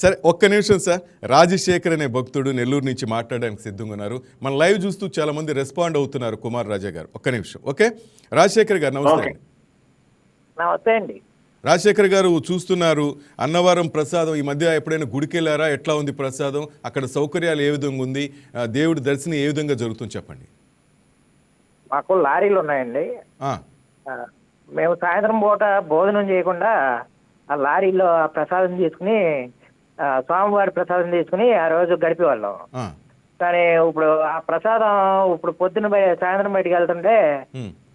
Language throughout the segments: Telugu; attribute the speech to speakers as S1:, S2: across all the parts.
S1: సరే ఒక్క నిమిషం సార్. రాజశేఖర్ అనే భక్తుడు నెల్లూరు నుంచి మాట్లాడడానికి సిద్ధంగా ఉన్నారు. మన లైవ్ చూస్తూ చాలా మంది రెస్పాండ్ అవుతున్నారు కుమార్ రాజా గారు. ఒక్క నిమిషం ఓకే? రాజశేఖర్ గారు నమస్తే.
S2: నమస్తే అండి.
S1: రాజశేఖర్ గారు చూస్తున్నారు అన్నవరం ప్రసాదం. ఈ మధ్య ఎప్పుడైనా గుడికి వెళ్ళారా ఎట్లా ఉంది ప్రసాదం? అక్కడ సౌకర్యాలు ఏ విధంగా ఉంది? దేవుడి దర్శనం ఏ విధంగా జరుగుతుంది చెప్పండి.
S2: మాకు లారీలు ఉన్నాయండి. మేము సాయంత్రం పూట భోజనం చేయకుండా ఆ లారీలో ప్రసాదం తీసుకుని స్వామివారి ప్రసాదం తీసుకుని ఆ రోజు గడిపేవాళ్ళం. కానీ ఇప్పుడు ఆ ప్రసాదం ఇప్పుడు పొద్దున్న బయ సాయంత్రం బయటికి వెళ్తుంటే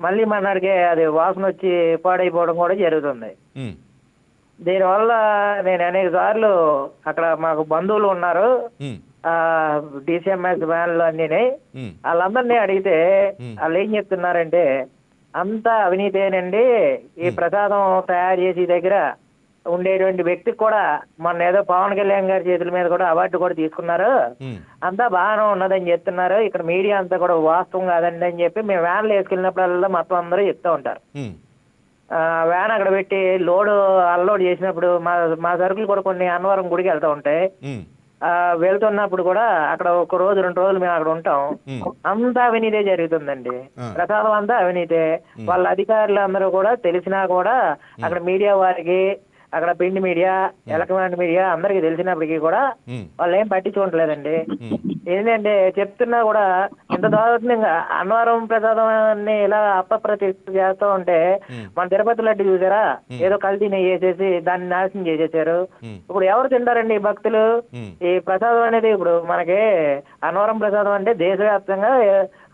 S2: మళ్ళీ మన్నాడికి అది వాసన వచ్చి పాడైపోవడం కూడా జరుగుతుంది. దీనివల్ల నేను అనేక సార్లు అక్కడ మాకు బంధువులు ఉన్నారు. డిసిఎంఎస్ వ్యాన్లు అన్నీ వాళ్ళందరినీ అడిగితే. వాళ్ళు ఏం చెప్తున్నారంటే అంతా అవినీతేనండి ఈ ప్రసాదం తయారు చేసి దగ్గర ఉండేటువంటి వ్యక్తికి కూడా మొన్న ఏదో పవన్ కళ్యాణ్ గారి చేతుల మీద కూడా అవార్డు కూడా తీసుకున్నారు. అంతా బాగానే ఉన్నదని చెప్తున్నారు. ఇక్కడ మీడియా అంతా కూడా వాస్తవం కాదండి అని చెప్పి మేము వ్యాన్లు వేసుకెళ్ళినప్పుడల్లా మొత్తం అందరూ చెప్తూ ఉంటారు. వ్యాన్ అక్కడ పెట్టి లోడ్ అన్లోడ్ చేసినప్పుడు మా మా సరుకులు కూడా కొన్ని అన్నవరం గుడికి వెళ్తూ ఉంటాయి. వెళ్తున్నప్పుడు కూడా అక్కడ ఒక రోజు రెండు రోజులు మేము అక్కడ ఉంటాం. అంతా అవినీతే జరుగుతుందండి. ప్రసాదం అంతా అవినీతే. వాళ్ళ అధికారులు అందరూ కూడా తెలిసినా కూడా అక్కడ మీడియా వారికి అక్కడ ప్రింట్ మీడియా ఎలక్ట్రానిక్ మీడియా అందరికి తెలిసినప్పటికీ కూడా వాళ్ళు ఏం పట్టించుకోవట్లేదండి ఏంటంటే చెప్తున్నా కూడా ఇంత దారుణంగా అన్నవరం ప్రసాదాన్ని ఇలా అపప్రతిష్ఠ చేస్తూ ఉంటే. మన తిరుపతి లడ్డు చూసారా? ఏదో కల్తీ నెయ్యి వేసేసి దాన్ని నాశనం చేసేసారు. ఇప్పుడు ఎవరు తింటారండి ఈ భక్తులు. ఈ ప్రసాదం అనేది ఇప్పుడు మనకి అన్నవరం ప్రసాదం అంటే దేశవ్యాప్తంగా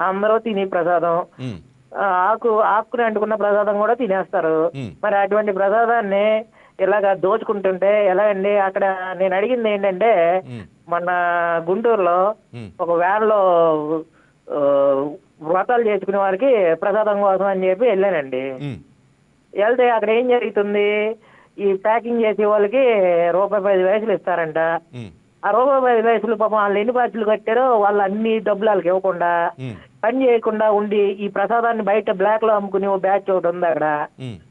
S2: అందరూ తినే ప్రసాదం. ఆకు ఆకుని అంటుకున్న ప్రసాదం కూడా తినేస్తారు. మరి అటువంటి ప్రసాదాన్ని ఇలాగా దోచుకుంటుంటే ఎలా అండి? అక్కడ నేను అడిగింది ఏంటంటే. మొన్న గుంటూరులో. ఒక వ్యాన్లో ఆ, వ్రతాలు చేసుకునే వారికి ప్రసాదం కోసం అని చెప్పి వెళ్ళానండి. వెళ్తే అక్కడ ఏం జరుగుతుంది? ఈ ప్యాకింగ్ చేసే వాళ్ళకి రూపాయి పది వయసులు ఇస్తారంట. ఆ పది వయసులు పాపం వాళ్ళు ఎన్ని బాధ్యతలు కట్టారో వాళ్ళు అన్ని డబ్బులు వాళ్ళకి ఇవ్వకుండా పని చేయకుండా ఉండి ఈ ప్రసాదాన్ని బయట బ్లాక్లో అమ్ముకునే ఓ బ్యాచ్ ఒకటి ఉంది అక్కడ.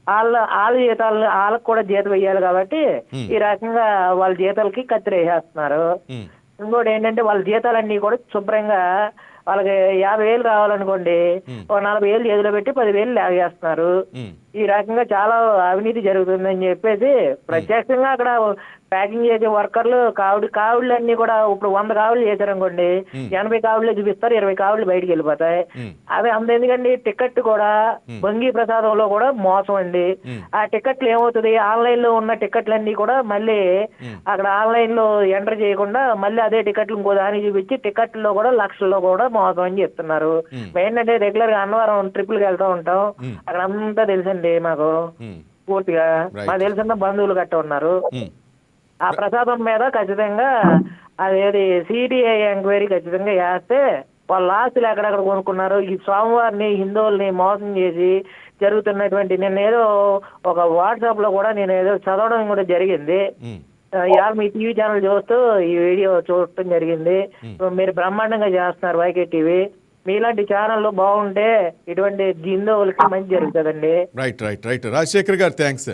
S2: వాళ్ళ వాళ్ళ జీతాలు వాళ్ళకి కూడా జీతం వేయాలి కాబట్టి. ఈ రకంగా వాళ్ళ జీతాలకి కత్తిరి వేసేస్తున్నారు.
S1: ఉమ్,
S2: ఇంకోటి ఏంటంటే వాళ్ళ జీతాలన్నీ కూడా శుభ్రంగా వాళ్ళకి యాభై వేలు రావాలనుకోండి. ఒక నలభై వేలు చేతిలో పెట్టి పదివేలు లాగేస్తున్నారు. ఈ రకంగా చాలా అవినీతి జరుగుతుందని చెప్పేసి ప్రత్యక్షంగా అక్కడ ప్యాకింగ్ చేసే వర్కర్లు కావుడు కావుళ్ళు అన్ని కూడా ఇప్పుడు వంద కావులు చేశారనుకోండి
S1: Hmm.
S2: ఎనభై కావులే చూపిస్తారు ఇరవై కావులు బయటికి వెళ్ళిపోతాయి
S1: ఉమ్,
S2: అదే అంతెందుకండి టికెట్ కూడా బొంగి ప్రసాదంలో కూడా మోసం అండి. ఆ టికెట్లు ఏమవుతుంది ఆన్లైన్లో ఉన్న టికెట్లన్నీ కూడా మళ్ళీ. అక్కడ ఆన్లైన్లో ఎంటర్ చేయకుండా మళ్ళీ అదే టికెట్లు ఇంకో దానికి చూపించి టికెట్లో కూడా లక్షల్లో కూడా మోసం అని చెప్తున్నారు. ఏంటంటే రెగ్యులర్గా అన్నవరం ట్రిపుల్కి వెళ్తూ ఉంటాం. అక్కడ అంతా తెలుసండి మాకు.
S1: ఉమ్,
S2: పూర్తిగా. మాకు తెలిసిన బంధువులు గట్ట ఉన్నారు. ఆ ప్రసాదం మీద ఖచ్చితంగా అదేది సిడిఐ ఎంక్వైరీ ఖచ్చితంగా వేస్తే వాళ్ళ ఆస్తులు ఎక్కడెక్కడ కొనుక్కున్నారు ఈ స్వామివారిని హిందువుల్ని మోసం చేసి జరుగుతున్నటువంటి నేను ఏదో ఒక వాట్సాప్లో కూడా నేను ఏదో చదవడం కూడా జరిగింది. ఇవాళ మీ టీవీ ఛానల్ చూస్తూ ఈ వీడియో చూడటం జరిగింది. మీరు బ్రహ్మాండంగా చేస్తున్నారు వైకే టీవీ. మీలాంటి ఛానళ్ళు బాగుంటే ఇటువంటి హిందువులకి మంచి జరుగుతుందండి.
S1: రైట్ రైట్ రైట్ రాజశేఖర్ గారు థ్యాంక్స్